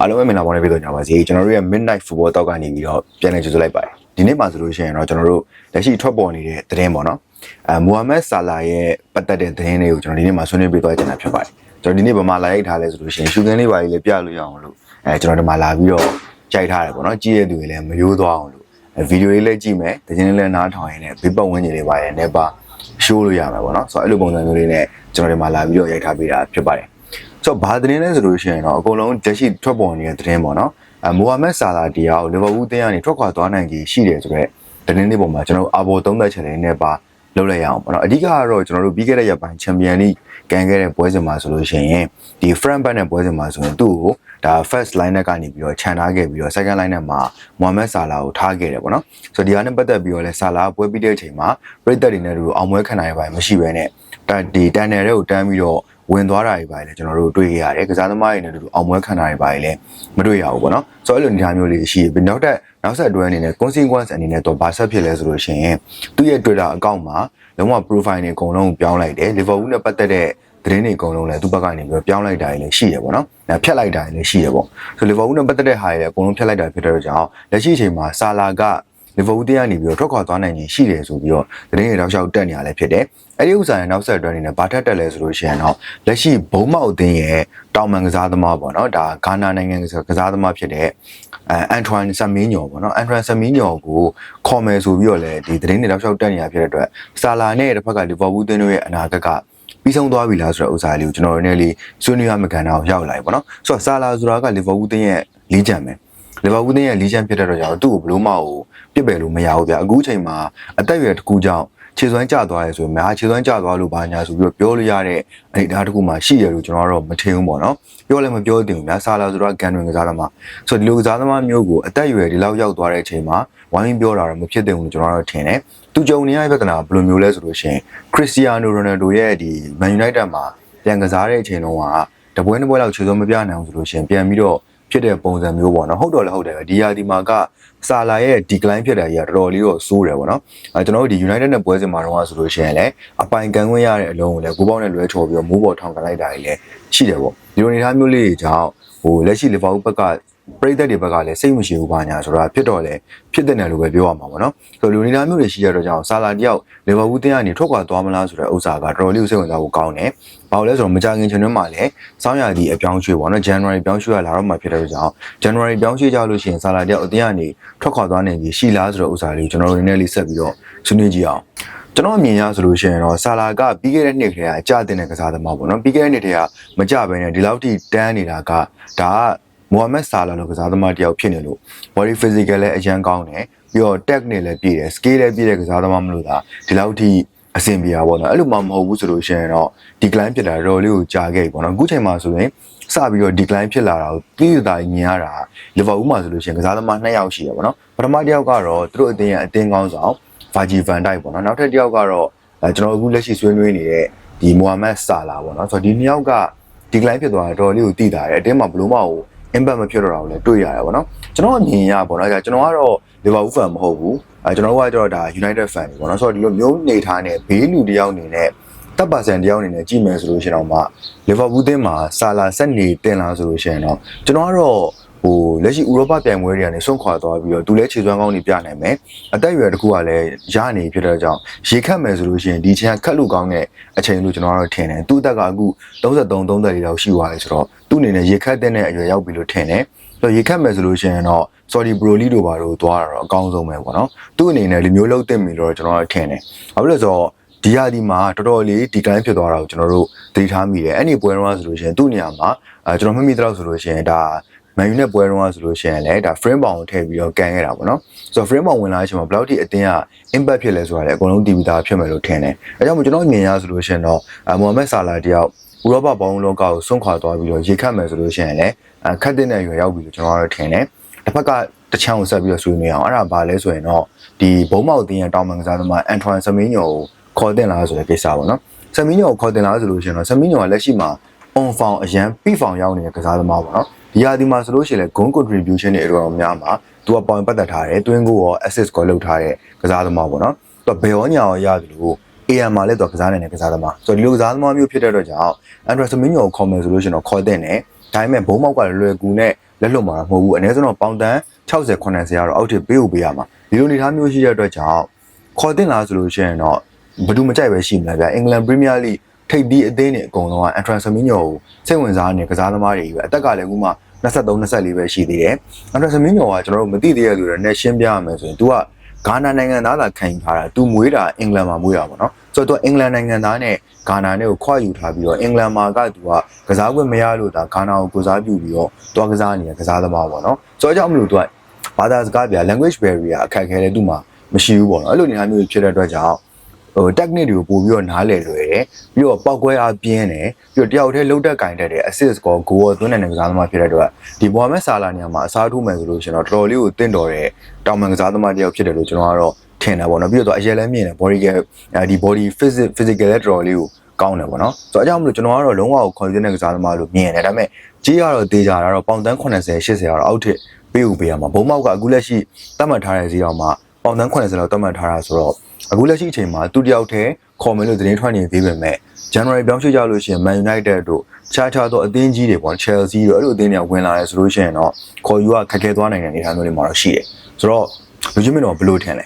အားလုံးပဲမင်္ဂလာပါနဲ့ပြည်သူညပါစေကျွန်တော်တို့ရဲ့ Midnight Football တောက်ကနေပြီးတော့ပြန်လည်ကြိုဆိုလိုက်ပါတယ်ဒီနေ့မှာဆိုလို့ရှိရင်တော့ကျွန်တော်တို့လက်ရှိထွက်ပေါ်နေတဲ့သတင်းပေါ့နော်အဲမိုဟာမက်ဆာလာရဲ့ပတ်သက်တဲ့သတင်းတွေကိုကျွန်တော်ဒီနေ့မှာဆွေးနွေးပေးသွားကြတာဖြစ်ပါတယ်ကျွန်တော်ဒီနေ့ဗမာလာရိုက်ထားလဲဆိုလို့ရှိရင်ရှူကင်းလေးပါကြီးလည်းပြလို့ရအောင်လို့အဲကျွန်တော်ဒီမှာလာပြီးတော့ကြိုက်ထားတယ်ပေါ့နော်ကြည့်ရတဲ့သူတွေလည်းမယိုးသွားအောင်လို့အဲဗီဒီယိုလေးလည်းကြည့်မယ်သတင်းလေးလည်းနားထောင်ရင်းနဲ့ဘေးပတ်ဝန်းကျင်လေးပါရဲ့နေပါရှိုးလို့ရမှာပေါ့နော်ဆိုတော့အဲ့လိုပုံစံမျိုးလေးနဲ့ကျွန်တော်ဒီမှာလာပြီးတော့ရိုက်ထားပေးတာဖြစ်ပါတယ် ဆိုတော့ဘာသတင်းလဲဆိုလို့ရှိရင်တော့အကုန်လုံးတက်ရှိထွက်ပေါ်နေတဲ့သတင်းပေါ့နော်အဲမိုဟာမက်ဆာလာတီယာကိုလီဗာပူးတင်းကနေထွက်ခွာသွားနိုင်ကြီးရှိတယ်ဆိုတော့သတင်းလေးပုံမှာကျွန်တော်အာဘောသုံးသက်ချက်လေးနဲ့ပါလုပ်လိုက်ရအောင်ပေါ့နော်အဓိကကတော့ကျွန်တော်တို့ပြီးခဲ့တဲ့ရက်ပိုင်းချန်ပီယံလိကန်ခဲ့တဲ့ပွဲစဉ်မှာဆိုလို့ရှိရင်ဒီ front back နဲ့ပွဲစဉ်မှာဆိုရင်သူ့ကိုဒါ first line နဲ့ကနေပြီးတော့ခြံထားခဲ့ပြီးတော့ second line နဲ့မှာမိုဟာမက်ဆာလာကိုထားခဲ့တယ်ပေါ့နော်ဆိုတော့ဒီဟာနဲ့ပတ်သက်ပြီးတော့လဲဆာလာပွဲပြီးတဲ့အချိန်မှာပြည်သက်တွေနဲ့တို့အောင်ပွဲခံနိုင်ပါမရှိဘဲနဲ့ဒီတန်နယ်တွေကိုတန်းပြီးတော့ ဝင်သွားတာတွေပါလေကျွန်တော်တို့တွေ့ခဲ့ရတယ်ကစားသမားတွေနဲ့တို့အောင်ပွဲခံတာတွေပါလေမတွေ့ရဘူးပေါ့နော်ဆိုတော့အဲ့လိုအနေအထားမျိုးလေးရှိပြီးနောက်ထပ်နောက်ဆက်တွဲအနေနဲ့ consequence အနေနဲ့တော့ဘာဆက်ဖြစ်လဲဆိုလို့ရှိရင်သူ့ရဲ့ Twitter account မှာလုံးဝ profile တွေအကုန်လုံးပြောင်းလိုက်တယ် Liverpool နဲ့ပတ်သက်တဲ့သတင်းတွေအကုန်လုံးလည်းသူ့ဘက်ကနေပြီးပြောင်းလိုက်တာလည်းရှိရပေါ့နော်။အဲဖြတ်လိုက်တာလည်းရှိရပေါ့။ဆိုလီဗာပူးနဲ့ပတ်သက်တဲ့ဟာတွေလည်းအကုန်လုံးဖြတ်လိုက်တာဖြစ်တဲ့ကြောင့်လက်ရှိအချိန်မှာဆာလာက လီဗာပူးတရားနေပြီးတော့ထွက်ခွာသွားနိုင်ခြင်းရှိတယ်ဆိုပြီးတော့သတင်းတွေတောက်လျှောက်တက်နေရလဲဖြစ်တယ်။အဲဒီဥစ္စာရဲ့နောက်ဆက်တွဲအနေနဲ့ဘာထက်တက်လဲဆိုလို့ရှိရင်တော့လက်ရှိဘုံမောက်အသင်းရဲ့တောင်မန်ကစားသမားပေါ့နော်။ဒါဂါနာနိုင်ငံကစားသမားဖြစ်တဲ့အဲအန်ထွမ်ဆမ်မင်းညော်ပေါ့နော်။အန်ထွမ်ဆမ်မင်းညော်ကိုခေါ်မယ်ဆိုပြီးတော့လည်းဒီသတင်းတွေတောက်လျှောက်တက်နေရဖြစ်တဲ့အတွက်ဆာလာနဲ့တစ်ဖက်ကလီဗာပူးအသင်းတို့ရဲ့အနာဂတ်ကပြီးဆုံးသွားပြီလားဆိုတဲ့ဥစ္စာလေးကိုကျွန်တော်တို့လည်းလေးဆွေးနွေးရမယ့်ကဏ္ဍကိုရောက်လာပြီပေါ့နော်ဆိုတော့ဆာလာဆိုတာကလီဗာပူးတင်းရဲ့လီဂျန်ပဲ လီဗာပူးတင်းရဲ့လီဂျန်ဖြစ်တဲ့တော့ကြောင့်သူ့ကိုဘလို့မဟုတ်ပြစ်ပယ်လို့မရဘူးဗျအခုချိန်မှာအသက်အရွယ်တစ်ခုကြောင့်ခြေစွမ်းကျသွားရဲဆိုရင်မဟာခြေစွမ်းကျသွားလို့ဘာညာဆိုပြီးတော့ပြောလို့ရတဲ့အနေအထားတစ်ခုမှရှိရလို့ကျွန်တော်ကတော့မထင်ဘူးပေါ့နော်ပြောလည်းမပြောတင်ဘူးဗျာဆာလာဆိုတော့ကန်တွင်ကစားသမားဆိုတော့ဒီလိုကစားသမားမျိုးကိုအသက်အရွယ်ဒီလောက်ရောက်သွားတဲ့အချိန်မှာဝိုင်းပြောတာတော့မဖြစ်သင့်ဘူးလို့ကျွန်တော်ကတော့ထင်တယ်သူကြုံနေရတဲ့ပြဿနာဘယ်လိုမျိုးလဲဆိုလို့ရှိရင်ခရစ္စတီယာနိုရိုနယ်ဒိုရဲ့ဒီမန်ယူနိုက်တက်မှာပြန်ကစားတဲ့အချိန်တုန်းကတပွဲနှစ်ပွဲလောက်ခြေစွမ်းမပြနိုင်ဘူးဆိုလို့ရှိရင်ပြန်ပြီးတော့ ဖြစ်တဲ့ပုံစံမျိုးပေါ့နော်ဟုတ်တော့လည်းဟုတ်တယ်ပဲဒီယာဒီမာကဆာလာရဲ့ decline ဖြစ်တဲ့ကြီးကတော်တော်လေးတော့စိုးတယ်ပေါ့နော်အဲကျွန်တော်တို့ဒီ United နဲ့ပွဲစဉ်မှာတော့ဆိုလို့ရှိရင်လည်းအပိုင်ကန်ခွင့်ရတဲ့အလုံးကိုလည်းကိုပေါက်နဲ့လွဲချော်ပြီးတော့မိုးပေါ်ထောင်ကန်လိုက်တာကြီးလည်းရှိတယ်ပေါ့ဒီလိုအနေအထားမျိုးလေးတွေကြောင့်ဟိုလက်ရှိလီဗာပူးဘက်က ပရိသတ်တွေဘက်ကလည်းစိတ်မရှိဘူးပါညာဆိုတာဖြစ်တော့လေဖြစ်တဲ့နယ်လို့ပဲပြောရမှာပေါ့နော်ဆိုတော့လူနေတာမျိုးတွေရှိရတော့ကြောင့်ဆာလာတယောက်လီဗာပူးတင်းကနေထွက်ခွာသွားမလားဆိုတဲ့ဥစ္စာကတော်တော်လေးစိတ်ဝင်စားဖို့ကောင်းတယ်။ဘာလို့လဲဆိုတော့မကြခင်ချိန်တွင်းမှာလည်းစောင်းရည်အပြောင်းရွှေ့ပေါ့နော် January ပြောင်းရွှေ့ရလာတော့မှဖြစ်တဲ့ကြောင့် January ပြောင်းရွှေ့ကြလို့ရှိရင်ဆာလာတယောက်အတင်းကနေထွက်ခွာသွားနေပြီရှိလားဆိုတဲ့ဥစ္စာလေးကိုကျွန်တော်တို့နည်းနည်းလေးဆက်ပြီးတော့ဆွေးနွေးကြည့်အောင်။ကျွန်တော်အမြင်ရဆိုလို့ရှိရင်တော့ဆာလာကပြီးခဲ့တဲ့နှစ်ကလေးကအကြတဲ့ကစားသမားပေါ့နော်ပြီးခဲ့တဲ့နှစ်တည်းကမကြဘဲနဲ့ဒီလောက်ထိတန်းနေတာကဒါက မိုဟာမက်ဆာလာလိုကစားသမားတယောက်ဖြစ်နေလို့ body physical လည်းအရန်ကောင်းတယ်ပြီးတော့ tech နဲ့လည်းပြည့်တယ် scale လည်းပြည့်တဲ့ကစားသမားမလို့သာဒီလောက်ထိအဆင်ပြေတာပေါ့နော်အဲ့လိုမှမဟုတ်ဘူးဆိုလို့ရှိရင်တော့ decline ဖြစ်တာတော်လေးကိုကြာခဲ့ပြီပေါ့နော်အခုချိန်မှာဆိုရင်စပြီးတော့ decline ဖြစ်လာတာကိုသိရတာမြင်ရတာလီဗာပူးမှာဆိုလို့ရှိရင်ကစားသမား2ယောက်ရှိတယ်ပေါ့နော်ပထမတစ်ယောက်ကတော့သူတို့အတင်းရဲ့အတင်းကောင်းဆောင် Virgil van Dijk ပေါ့နော်နောက်ထပ်တစ်ယောက်ကတော့အဲကျွန်တော်အခုလက်ရှိဆွေးနွေးနေတဲ့ဒီမိုဟာမက်ဆာလာပေါ့နော်ဆိုတော့ဒီနှစ်ယောက်က decline ဖြစ်သွားတာတော်လေးကိုသိတာတယ်အတင်းမှာဘလို့မဟုတ် impact မဖြစ်တော့တာကိုလည်းတွေ့ရတယ်ပေါ့နော်ကျွန်တော်အမြင်ရပေါ့နော်ကျွန်တော်ကတော့ Liverpool fan မဟုတ်ဘူးအဲကျွန်တော်တို့ကကျတော့ဒါ United fan ပဲပေါ့နော်ဆိုတော့ဒီလိုမျိုးနေထားနေဘေးလူတယောက်အနေနဲ့တပ်ပါဆန်တယောက်အနေနဲ့ကြည့်မယ်ဆိုလို့ရှိရင်တော့မှ Liverpool တင်းမှာဆာလာဆက်နေတင်လာဆိုလို့ရှိရင်တော့ကျွန်တော်ကတော့ ဟိုလက်ရှိဥရောပပြိုင်ပွဲတွေကနေဆုံးခွာသွားပြီးတော့သူလည်းခြေစွမ်းကောင်းတွေပြနိုင်မယ်အသက်အရွယ်တစ်ခုကလည်းရနေဖြစ်တဲ့ကြောင့်ရေခတ်မယ်ဆိုလို့ရှိရင်ဒီချိန်ကခတ်လို့ကောင်းတဲ့အချိန်လို့ကျွန်တော်ကတော့ထင်တယ်သူ့အသက်ကအခု33 34လောက်ရှိသွားပြီဆိုတော့သူ့အနေနဲ့ရေခတ်တဲ့အရွယ်ရောက်ပြီလို့ထင်တယ်ဆိုတော့ရေခတ်မယ်ဆိုလို့ရှိရင်တော့ sorry bro လီတို့ဘာလို့သွားတာတော့အကောင်းဆုံးပဲပေါ့နော်သူ့အနေနဲ့ဒီမျိုးလုံးတင်ပြီလို့ကျွန်တော်တို့ထင်တယ်ဘာဖြစ်လို့လဲဆိုတော့ဒီဟာဒီမှာတော်တော်လေးဒီတိုင်းဖြစ်သွားတာကိုကျွန်တော်တို့သိထားမိတယ်အဲ့ဒီပွဲတော့ဆိုလို့ရှိရင်သူ့နေရာမှာအဲကျွန်တော်မှတ်မိတော့ဆိုလို့ရှိရင်ဒါ မန်ယူနဲ့ပွဲတော့ဆိုလို့ရှိရင်လည်းဒါ frame ပေါင်ကိုထည့်ပြီးတော့ကန်ခဲ့တာပေါ့နော်ဆိုတော့ frame ပေါင်ဝင်လာတဲ့အချိန်မှာဘယ်လောက်ထိအတင်းက impact ဖြစ်လဲဆိုတာလည်းအကုန်လုံးတည်ပြီးသားဖြစ်မယ်လို့ထင်တယ်အဲကြောင့်မို့ကျွန်တော်မြင်ရဆိုလို့ရှိရင်တော့မိုဟာမက်ဆာလာတယောက်ဥရောပဘောင်းလောကကိုဆွန့်ခွာသွားပြီးတော့ရေခတ်မယ်ဆိုလို့ရှိရင်လည်းခတ်တဲ့ရွယ်ရောက်ပြီလို့ကျွန်တော်ကတော့ထင်တယ်တစ်ဖက်ကတချမ်းကိုဆက်ပြီးတော့ဆွေးနွေးအောင်အဲ့ဒါဘာလဲဆိုရင်တော့ဒီဘုံမောက်တင်းရဲ့တောင်ပန်ကစားသမားအန်ထွမ်ဆမင်းညိုကိုခေါ်တင်လာဆိုတဲ့ကိစ္စပေါ့နော်ဆမင်းညိုကိုခေါ်တင်လာဆိုလို့ရှိရင်တော့ဆမင်းညိုကလက်ရှိမှာ on found အရန် P found ရောက်နေတဲ့ကစားသမားပေါ့နော်ဒီဟာဒီမှာဆိုလို့ရှိရင်လည်း goal contribution တွေအတော်များမှာသူကပေါင်ပတ်သက်ထားတယ်တွင်းကိုရော assist ကိုလုပ်ထားတဲ့ကစားသမားပေါ့နော်သူကဘယ်ရောညာရောရတယ်လို့ AM မှာလည်းသူကစားနိုင်တဲ့ကစားသမားဆိုတော့ဒီလိုကစားသမားမျိုးဖြစ်တဲ့အတွက်ကြောင့် Andrew Semenyo ကိုခေါ်မယ်ဆိုလို့ရှိရင်တော့ခေါ်တဲ့နဲ့ဒါပေမဲ့ဘုံမောက်ကလွယ်ကူနဲ့လက်လွတ်မှာတော့မဟုတ်ဘူးအနည်းဆုံးတော့ပေါင်တန်60 80ကတော့အောက်ထစ်ပေးဖို့ပေးရမှာဒီလိုအနေအထားမျိုးရှိတဲ့အတွက်ကြောင့်ခေါ်တင်လာဆိုလို့ရှိရင်တော့ဘယ်သူမကြိုက်ပဲရှိမလားဗျာအင်္ဂလန်ပရီးမီးယားလိ ထိပ်သီးအသင်းတွေအကုန်လုံးကအန်ထရန်ဆမင်းညောကိုစိတ်ဝင်စားနေကစားသမားတွေပဲအသက်ကလည်းအခုမှ23 24ပဲရှိသေးတယ်အန်ထရန်ဆမင်းညောကကျွန်တော်တို့မသိသေးရသူတွေနဲ့ရှင်းပြရမယ်ဆိုရင် तू ကဂါနာနိုင်ငံသားသာခံယူထားတာ तू မွေးတာအင်္ဂလန်မှာမွေးတာပေါ့နော်ဆိုတော့ तू အင်္ဂလန်နိုင်ငံသားနဲ့ဂါနာနဲ့ကိုခွာယူထားပြီးတော့အင်္ဂလန်မှာက तू ကကစားခွင့်မရလို့ဒါဂါနာကိုကိုစားပြုပြီးတော့တွားကစားနေတဲ့ကစားသမားပေါ့နော်ဆိုတော့ကြောင့်မလို့ तू ကဘာသာစကားပြ language barrier အခက်အခဲလည်းသူ့မှာမရှိဘူးပေါ့နော်အဲ့လိုနေရာမျိုးဖြစ်တဲ့အတွက်ကြောင့် ဟို technique တွေကိုပို့ပြီးတော့နားလည်လွယ်တယ်ပြီးတော့ပောက်ကွဲအားပြင်းတယ်ပြီးတော့တယောက်တည်းလှုပ်တက်ကင်တတ်တယ် assist ကော goal သွင်းတဲ့ကစားသမားဖြစ်တဲ့အတွက်ဒီဘောမက်ဆာလာနေရာမှာအစားထိုးမယ်ဆိုလို့ရှိရင်တော့တော်တော်လေးကိုတင့်တော်တဲ့တောင်ပန်ကစားသမားတယောက်ဖြစ်တယ်လို့ကျွန်တော်ကတော့ထင်တယ်ပေါ့နော်ပြီးတော့အရဲလည်းမြင်တယ် body ကဒီ body physical physical လည်းတော်တော်လေးကိုကောင်းတယ်ပေါ့နော်ဆိုတော့အကြောင်းမလို့ကျွန်တော်ကတော့လုံးဝကို confident တဲ့ကစားသမားလို့မြင်တယ်ဒါပေမဲ့ကြီးကတော့တေးကြတာတော့ပေါင်တန်း80 80ကတော့အောက်ထစ်ပေးဦးပေးရမှာဘုံမောက်ကအခုလက်ရှိတတ်မှတ်ထားတဲ့ဈေးအောင်မှာပေါင်တန်း80လောက်တတ်မှတ်ထားတာဆိုတော့ အခုလက်ရှိအချိန်မှာသူတယောက်တည်းခေါ်မယ်လို့သတင်းထွက်နေသေးပေမဲ့ January ပြောင်းရွှေ့ကြလို့ရှိရင် Man United တို့ခြားခြားသောအသင်းကြီးတွေပေါ့ Chelsea တို့အဲ့လိုအသင်းတွေဝင်လာတယ်ဆိုလို့ရှိရင်တော့ခေါ်ယူကခက်ခဲသွားနိုင်တဲ့အနေအထားမျိုးတွေမှာတော့ရှိတယ်ဆိုတော့လူချင်းမင်းတော့ဘယ်လိုထင်လဲ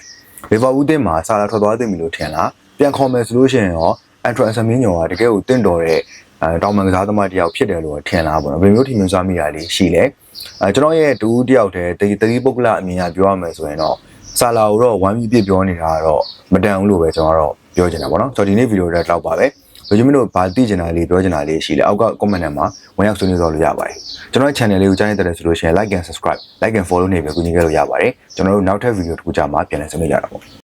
Liverpool တင်းမှာစာလာထွက်သွားသိပြီလို့ထင်လားပြန်ခေါ်မယ်ဆိုလို့ရှိရင်ရော Andrew Anselmi ညောကတကယ်ကိုတင့်တော်တဲ့အဲတောင်ပန်ကစားသမားတစ်ယောက်ဖြစ်တယ်လို့ထင်လားပေါ့နော်ဘယ်မျိုးထင်မြင်စားမိတာလေးရှိလဲအဲကျွန်တော်ရဲ့တူတယောက်တည်းတတိတတိပုဂ္ဂလအမြင်အရပြောရမယ်ဆိုရင်တော့ စာလာကိုတော့ဝမ်းပြီးပြပြောနေတာကတော့မတန်ဘူးလို့ပဲကျွန်တော်ကတော့ပြောချင်တာပေါ့နော်ဆိုတော့ဒီနေ့ဗီဒီယိုတော့တော့ပါပဲလူချင်းမင်းတို့ဘာသိချင်တာလေးပြောချင်တာလေးရှိလဲအောက်က comment ထဲမှာဝင်ရောက်ဆွေးနွေးကြလို့ရပါတယ်ကျွန်တော်ရဲ့ channel လေးကိုကြားနေတဲ့ဆိုလို့ရှိရင် like and subscribe like and follow နေပြီးကူညီခဲ့လို့ရပါတယ်ကျွန်တော်တို့နောက်ထပ်ဗီဒီယိုတစ်ခုကြာမှပြန်လည်ဆွေးနွေးကြတာပေါ့